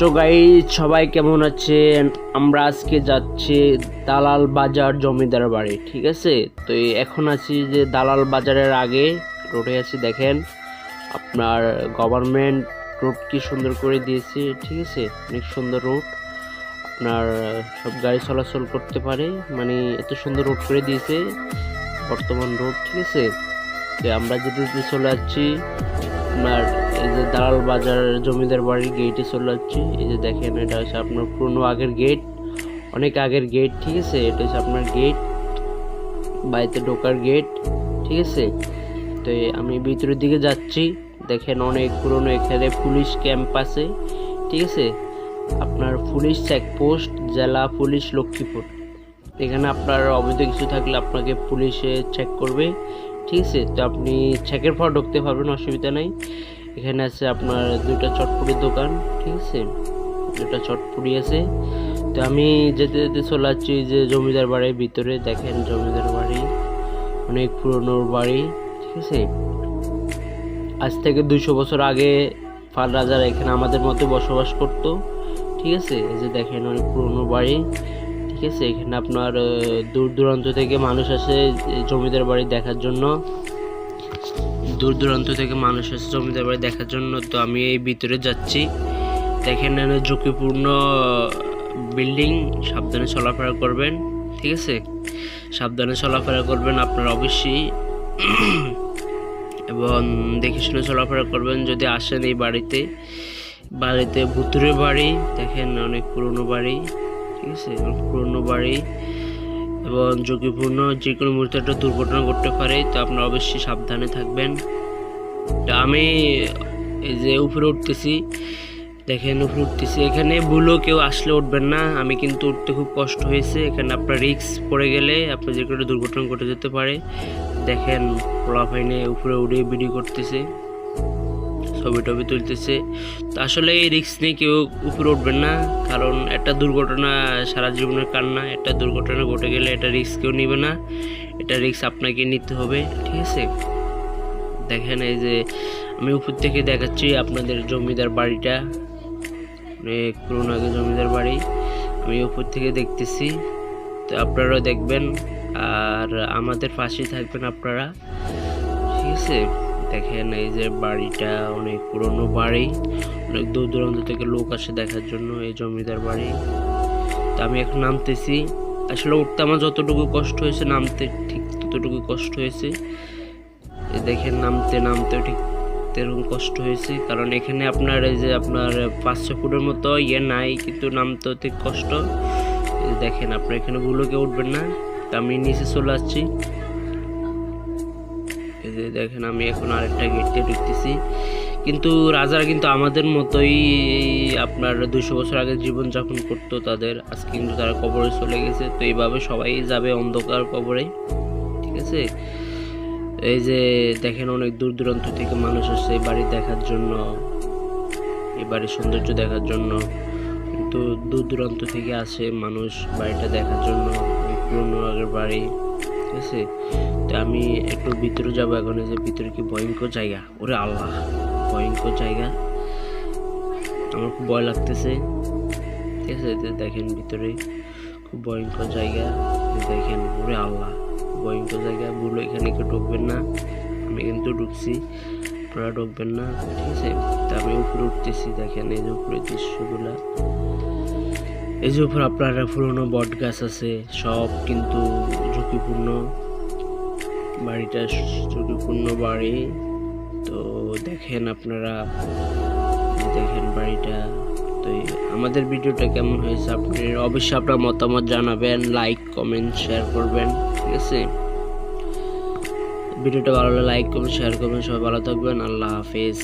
তো গাই সবাই কেমন আছেন? আমরা আজকে যাচ্ছি দালাল বাজার জমিদার বাড়ি, ঠিক আছে? তো এখন আছি যে দালাল বাজারের আগে, রোডে আছি দেখেন। আপনার গভর্নমেন্ট রোড কি সুন্দর করে দিয়েছে, ঠিক আছে? অনেক সুন্দর রোড আপনার সব গাড়ি চলাচল করতে পারে মানে এত সুন্দর রোড করে দিয়েছে, বর্তমান রোড ঠিক আছে? তো আমরা যেতে চলে যাচ্ছি আপনার এই যে দালাল বাজার জমিদার বাড়ির গেটে চলে যাচ্ছি। এই যে দেখেন, এটা হচ্ছে আপনার পুরনো আগের গেট অনেক আগের গেট ঠিক আছে? এটা হচ্ছে আপনার গেট বাড়িতে ঢোকার গেট ঠিক আছে? তো আমি ভিতরের দিকে যাচ্ছি। দেখেন, অনেক পুরনো এখানে পুলিশ ক্যাম্প আছে, ঠিক আছে? আপনার পুলিশ চেকপোস্ট জেলা পুলিশ লক্ষ্মীপুর। এখানে আপনার অবৈধ কিছু থাকলে আপনাকে পুলিশে চেক করবে, ঠিক আছে? তো আপনি চেকের পর ঢুকতে পারবেন, অসুবিধা নাই। এখানে আছে আপনার দুইটা চটপুরির দোকান, ঠিক আছে? দুটা চটপুরি আছে। তো আমি যেতে যেতে চলে যাচ্ছি যে জমিদার বাড়ির ভিতরে। দেখেন জমিদার বাড়ি, অনেক পুরনো বাড়ি, ঠিক আছে? আজ থেকে দুইশো বছর আগে ফার রাজারা এখানে আমাদের মতো বসবাস করতো, ঠিক আছে? এই যে দেখেন অনেক পুরনো বাড়ি, ঠিক আছে? এখানে আপনার দূর দূরান্ত থেকে মানুষ আসে জমিদার বাড়ি দেখার জন্য। দূর দূরান্ত থেকে মানুষ আসে জমিদার বাড়ি দেখার জন্য, তো আমি এই ভিতরে যাচ্ছি। দেখেন ঝুঁকিপূর্ণ বিল্ডিং সাবধানে চলাফেরা করবেন, ঠিক আছে? সাবধানে চলাফেরা করবেন আপনার অবশ্যই এবং দেখে শুনে চলাফেরা করবেন যদি আসেন এই বাড়িতে। বাড়িতে ভুতুরে বাড়ি, দেখেন অনেক পুরনো বাড়ি, ঠিক আছে? অনেক পুরনো বাড়ি এবং ঝুঁকিপূর্ণ যে কোনো মুহূর্তে একটা দুর্ঘটনা ঘটতে পারে, তো আপনারা অবশ্যই সাবধানে থাকবেন। আমি এই যে উপরে উঠতেছি, দেখেন উপরে উঠতেছি। এখানে ভুলো কেউ আসলে উঠবেন না। আমি কিন্তু উঠতে খুব কষ্ট হয়েছে। এখানে আপনার রিক্স পড়ে গেলে আপনার যে কোনো দুর্ঘটনা ঘটে যেতে পারে। দেখেন পোলাফাইনে উপরে উঠে ভিডিও করতেছে। ছবি টবি তুলতেছে। তো আসলে এই রিক্স নিয়ে কেউ উপরে উঠবেন না, কারণ একটা দুর্ঘটনা সারা জীবনের কান্না, একটা দুর্ঘটনা ঘটে গেলে এটা রিক্স কেউ নেবে না। এটা রিক্স আপনাকে নিতে হবে, ঠিক আছে? দেখেন এই যে, আমি উপর থেকে দেখাচ্ছি আপনাদের জমিদার বাড়িটা। পুরোনো আগে জমিদার বাড়ি। আমি উপর থেকে দেখতেছি। তো আপনারাও দেখবেন, আর আমাদের পাশেই থাকবেন আপনারা, ঠিক আছে? দেখেন এই যে বাড়িটা অনেক পুরনো বাড়ি, অনেক দূর দূরান্ত থেকে লোক আসে দেখার জন্য এই জমিদার বাড়ি। তা আমি এখন নামতেছি। আসলে উঠতে আমার যতটুকু কষ্ট হয়েছে, নামতে ঠিক ততটুকু কষ্ট হয়েছে। দেখেন নামতে নামতেও ঠিক তেরকম কষ্ট হয়েছে। কারণ এখানে আপনার এই যে আপনার পাঁচশো ফুটের মতো ইয়ে নাই, কিন্তু নামতেও ঠিক কষ্ট। দেখেন, আপনার এখানে ভুলোকে উঠবেন না। তা আমি নিচে চলে আসছি। যে দেখেন, আমি এখন আরেকটা গেট দিয়ে ঢুকতেছি। কিন্তু রাজারা কিন্তু আমাদের মতোই আপনার দুশো বছর আগে জীবনযাপন করতো তাদের। আজকে কিন্তু তারা কবরে চলে গেছে। তো এইভাবে সবাই যাবে অন্ধকার কবরে। ঠিক আছে? এই যে দেখেন, অনেক দূর দূরান্ত থেকে মানুষ আসছে এই বাড়ি দেখার জন্য। এই বাড়ির সৌন্দর্য দেখার জন্য। কিন্তু দূর দূরান্ত থেকে আসে মানুষ বাড়িটা দেখার জন্য। পুরনো আগের বাড়ি। আছে তো আমি একটু ভিতরে যাব এখন যে ভিতরে কি ভয়ঙ্কর জায়গা। ওরে আল্লাহ, ভয়ঙ্কর জায়গা। আমার খুব ভয় লাগতেছে। ঠিক আছে দেখেন ভিতরে, খুব ভয়ঙ্কর জায়গা। দেখেন, ওরে আল্লাহ, ভয়ঙ্কর জায়গা। বলো এখানে কেউ ঢুকবেন না। আমি কিন্তু ঢুকছি, আপনারা ঢুকবেন না। ঠিক আছে, তা আমি উপরে উঠতেছি, দেখেন এই যে উপরে দৃশ্যগুলা। এই যে উপর আপনারা পুরনো বট গাছ আছে, সব কিন্তু ঝুঁকিপূর্ণ। বাড়িটা ঝুঁকিপূর্ণ বাড়ি। তো দেখেন আপনারা, দেখেন বাড়িটা। তো আমাদের ভিডিওটা কেমন হয়েছে আপনি অবশ্যই আপনার মতামত জানাবেন লাইক কমেন্ট শেয়ার করবেন, ঠিক আছে? ভিডিওটা ভালো লাগলে লাইক করবেন শেয়ার করবেন, সবাই ভালো থাকবেন, আল্লাহ হাফেজ।